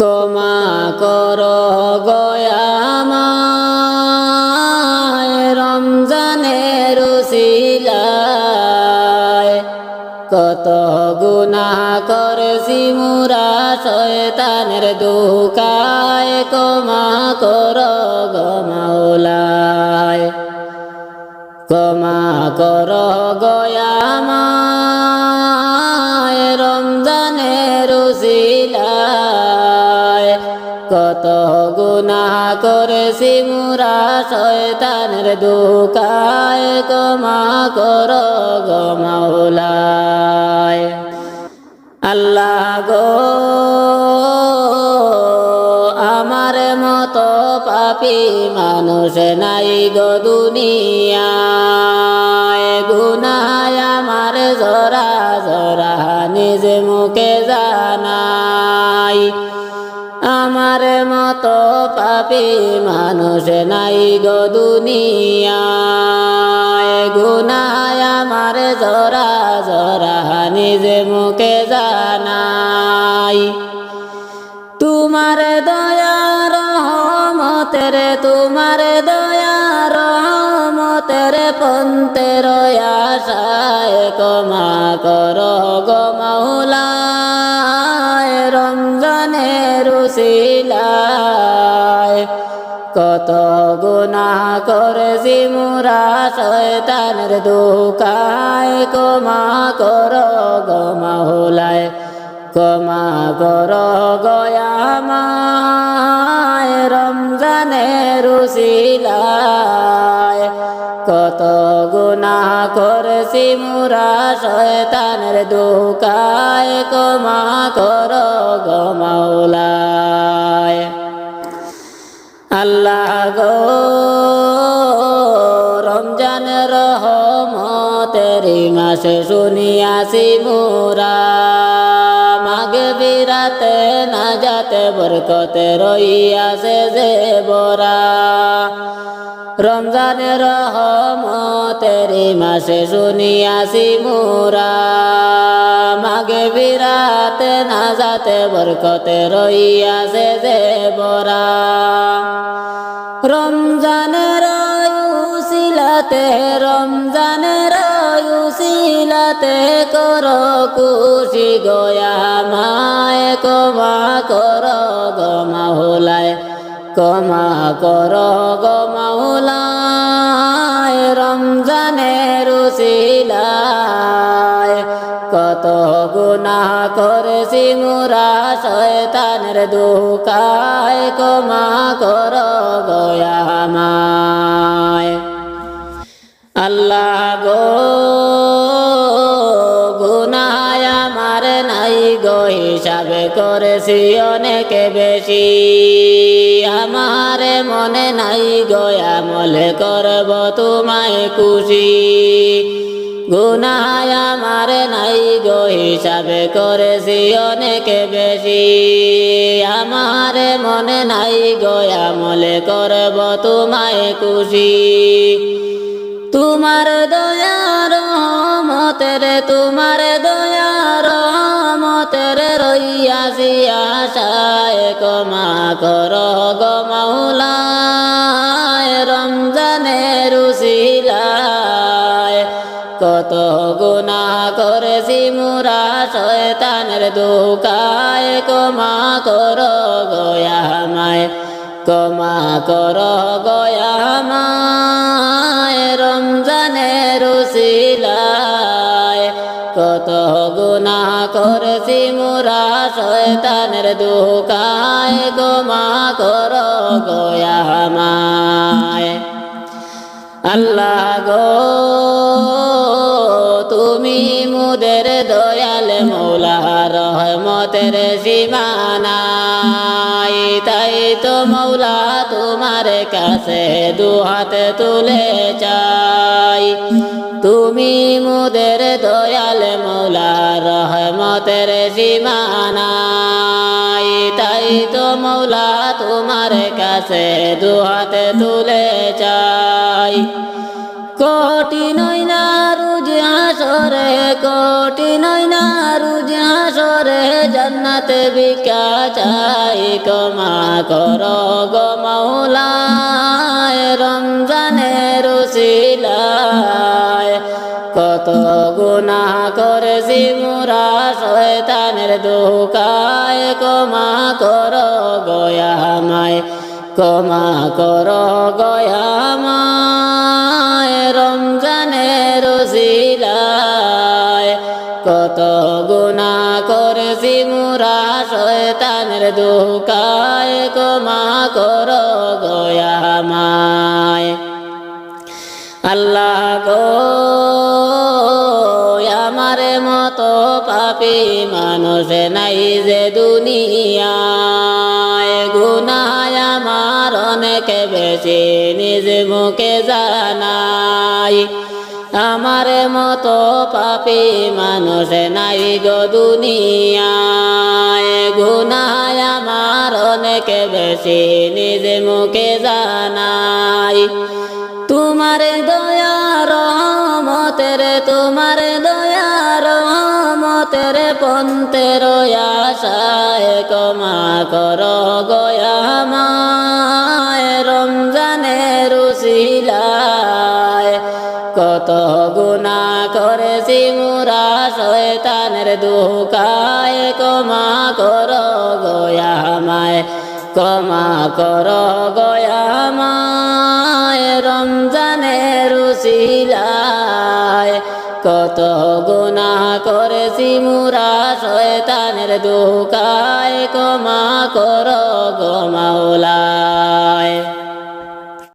ক্ষমা কর গয়ামায় রমজানের উসিলায় কত গুনাহ করেছি মুরা শয়তানের দুকায় ক্ষমা কর গমাওলায় ক্ষমা কর গয়ামায় কত গুনাহ করেছি মুরা শয়তানের দুকায় ক্ষমা কর গমাওলায় আল্লাহ গো, আমার মতো পাপি মানুষ নাই গো দুনিয়ায়। গুনায় আমার জরা জরা নিজ মুখে জানাই আমার মতো পাপি মানুষ নাই গো দুনিয়ায়। গুনায় আমার জরা জরা নিজ মুখে জানাই। তোমার দয়া রহমতের, তোমার দয়া রহমতের পন্তের আশায় কমা কর গো মাওলায় উসিলায় কত গুনাহ করেছি মুরা শয়তানের দুকায় কমা কর গমা মাওলায়, ক্ষমা কর গয়ামায় রমজানের উসিলায় কত গুনাহ করেছি মুরা শয়তানের দুকায়, ক্ষমা কর গমাওলায় আল্লাহ গো রমজান রহমতের মাসে শুনিয়াছি মোরা। মাগে বিরাতে না যাতে বরকতে রইয়াছে যে বরা। রমজানের রহমতের মাসে শুনিয়াছি মোরা। মাগে বিরাতে না যাতে বরকতে রইয়াছে যে বরা। রমজানের উসিলাতে রমজানের উসিলাতে কর খুশি গয়া, মায় কমা কর গমা হোলায় কমা কর গমা হোলায় রমজানের উসিলায়। কত গুনাহ করেছি মুরা শয়তানের দুকায় কমা কর গয়ামায় আল্লাহ গো, গুনায় আমার নাই গো, হিসাবে করেছি অনেক বেশি। আমার মনে নাই গো, আমলে করব তোমায় খুশি। গুনায় আমার নাই গো, হিসাবে করেছি অনেক বেশি। আমার মনে নাই গো, আমলে করব তোমায় খুশি। তোমার দয়ার মতের তোমার দয়ার মতের রইয়াছি আশায় কমা কর গো মাওলায়, রমজানের উসিলায় কত গুনা করেছি মুরা শয়তানের দুকায় কমা কর গয়া মায় কমা কর গয়ামায় গুনা মোরা শয়তানের দুকায় গোমা কর গয়ামায় আল্লাহ গো তুমি মুদের দয়াল মৌলা। রহমতের সীমানাই তাই তো মৌলা তোমার কাছে দুহাত তুলে চাই। তুমি মুদের দয়াল মৌলা রহমতের সীমানাই তাই তো মৌলা তোমার কাছে দুহাত তুলে চাই। কোটি নইনা রুজ রুজ হাসরে রাতে ভিক্ষা চাই, ক্ষমা কর গো মাওলায় রমজানের উসিলায় কত গুণা করেছি মুরা শয়তানের দোকায় ক্ষমা কর গয়ামায় ক্ষমা কর গয়ামায় রমজানের উসিলায় কত গুণা করেছি মুরা শয়তানের দোকায় ক্ষমা কর গয়ামায় আল্লাহ গো, আমার মতো পাপি মানুষ নাই যে দুনিয়ায়। গুনায় আমার অনেক বেশি, নিজ মুখে জানাই। আমার মতো পাপি মানুষ নাই গো দুনিয়ায়। গুনায় আমার অনেক বেশি নিজ মুখে জানাই। তোমার দয়া রহমতের, তোমার দয়া রহমতের পন্তের আশায় কমা কর গয়ামায় মুরা শয়তানের দুকায় কমা কর গয়ামায় কমা কর গয়ামায় রমজানের উশিলায় কত গুণা করেছি মুরা শয়তানের দুকায় কমা কর গো মাওলায়।